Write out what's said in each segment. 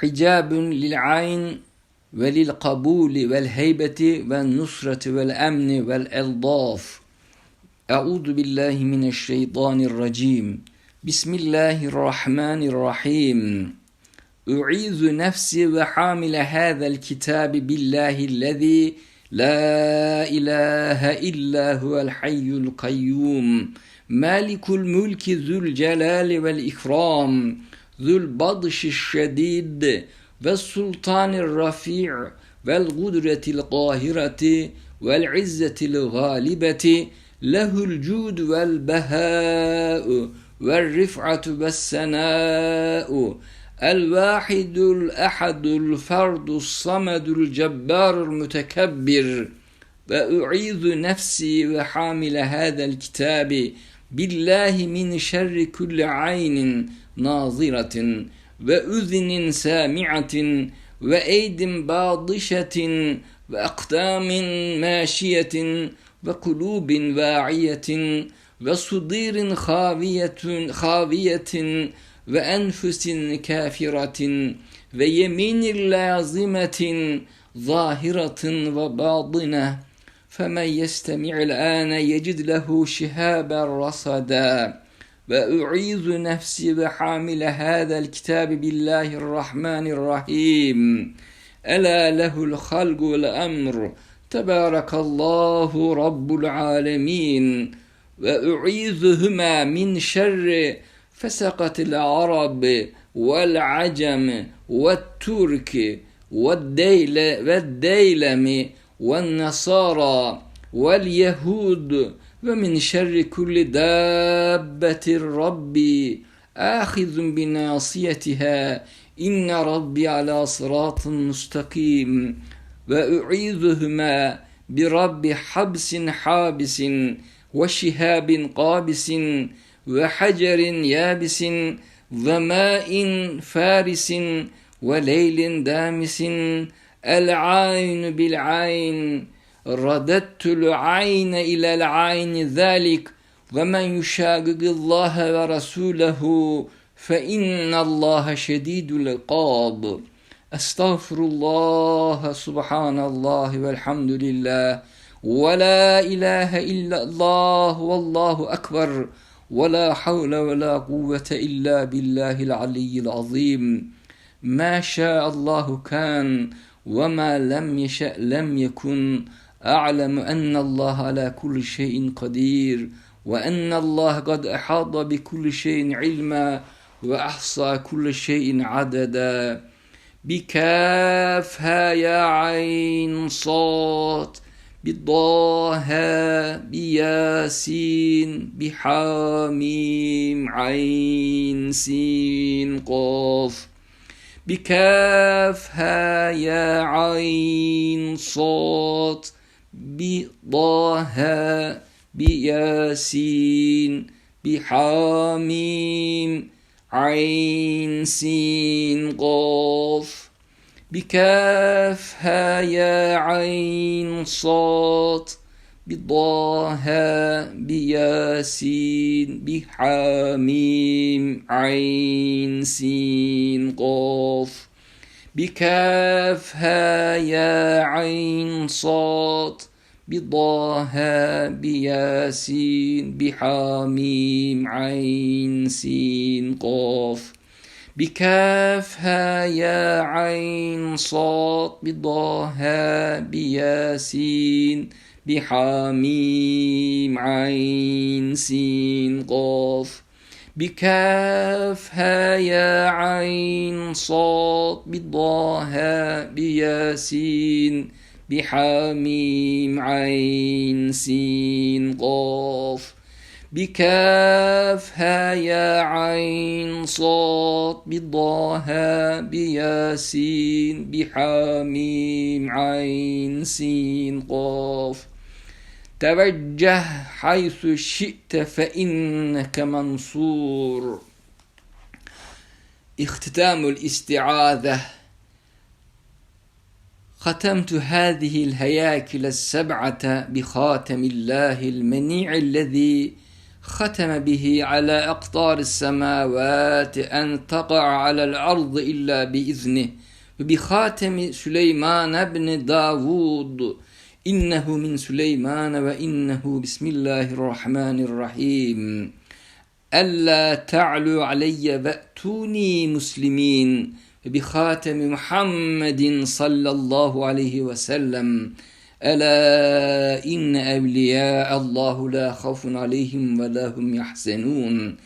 حجاب للعين وللقبول والهيبة والنصرة والأمن والإلضاف. أعوذ بالله من الشيطان الرجيم. بسم الله الرحمن الرحيم. أعيذ نفسي وحامل هذا الكتاب بالله الذي لا إله إلا هو الحي القيوم. مالك الملك ذو الجلال والإكرام. ذو البطش الشديد والسلطان الرفيع والقدرة القاهرة والعزة الغالبة له الجود والبهاء والرفعة والسناء الواحد الأحد الفرد الصمد الجبار المتكبر وأعيذ نفسي وحامل هذا الكتاب Billahi min şerri kulli aynin naziratin ve üzinin sami'atin ve eydin badişetin ve akdamin maşiyetin ve kulubin va'iyetin ve sudirin haviyetun haviyetin ve enfüsin kafiratin ve yeminil lazimetin zahiratin ve badine. فمن يستمع الآن يجد له شهابا رصدا. وأعيذ نفسي وحامل هذا الكتاب بالله الرحمن الرحيم. ألا له الخلق والأمر. تبارك الله رب العالمين. وأعيذهما من شر فسقة العرب والعجم والترك والديل والديلم والنصارى واليهود ومن شر كل دابة الرب آخذ بناصيتها إن ربي على صراط مستقيم وأعيذهما برب حبس حابس وشهاب قابس وحجر يابس وماء فارس وليل دامس العين بالعين رددت العين إلى العين ذلك. ومن يشاقق الله ورسوله فإن الله شديد العقاب. أستغفر الله سبحان الله والحمد لله. ولا إله إلا الله والله أكبر. ولا حول ولا قوة إلا بالله العلي العظيم. ما شاء الله كان. وما لم يشأ لم يكن أعلم أن الله على كل شيء قدير وأن الله قد أحاط بكل شيء علما وأحصى كل شيء عددا بكافها يا عين صاد بضاها بياسين بحاميم عين سين قاف بكافها يا عين صاد بضاها بياسين بحاميم عين سين قاف. بكافها يا عين صاد بضاها بياسين بحاميم عين سين قاف بكافها يا عين صاد بضاها بياسين بحاميم عين سين قاف بكافها يا عين صاد بضاها بياسين بحاميم عين سين قاف. بكافها يا عين صاد. بضاها بياسين. بحاميم عين سين قاف. بكافها يا عين صاد. بضاها بياسين. بحاميم عين سين قاف. توجه حيث شئت فإنك منصور. اختتام الاستعاذة. ختمت هذه الهياكل السبعة بخاتم الله المنيع الذي ختم به على أقطار السماوات أن تقع على الأرض إلا بإذنه. وبخاتم سليمان بن داود إنه من سليمان وإنه بسم الله الرحمن الرحيم ألا تعلوا علي وأتوني مسلمين بخاتم محمد صلى الله عليه وسلم ألا إن أولياء الله لا خوف عليهم ولا هم يحزنون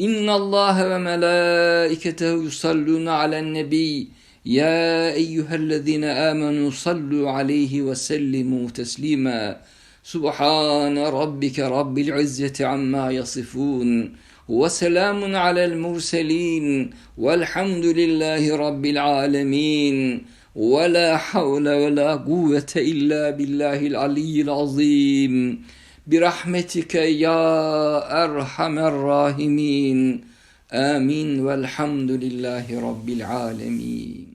إن الله وملائكته يصلون على النبي يا أيها الذين آمنوا صلوا عليه وسلموا تسليما. سبحان ربك رب العزة عما يصفون وسلام على المرسلين والحمد لله رب العالمين. ولا حول ولا قوة إلا بالله العلي العظيم. برحمتك يا أرحم الراحمين. آمين والحمد لله رب العالمين.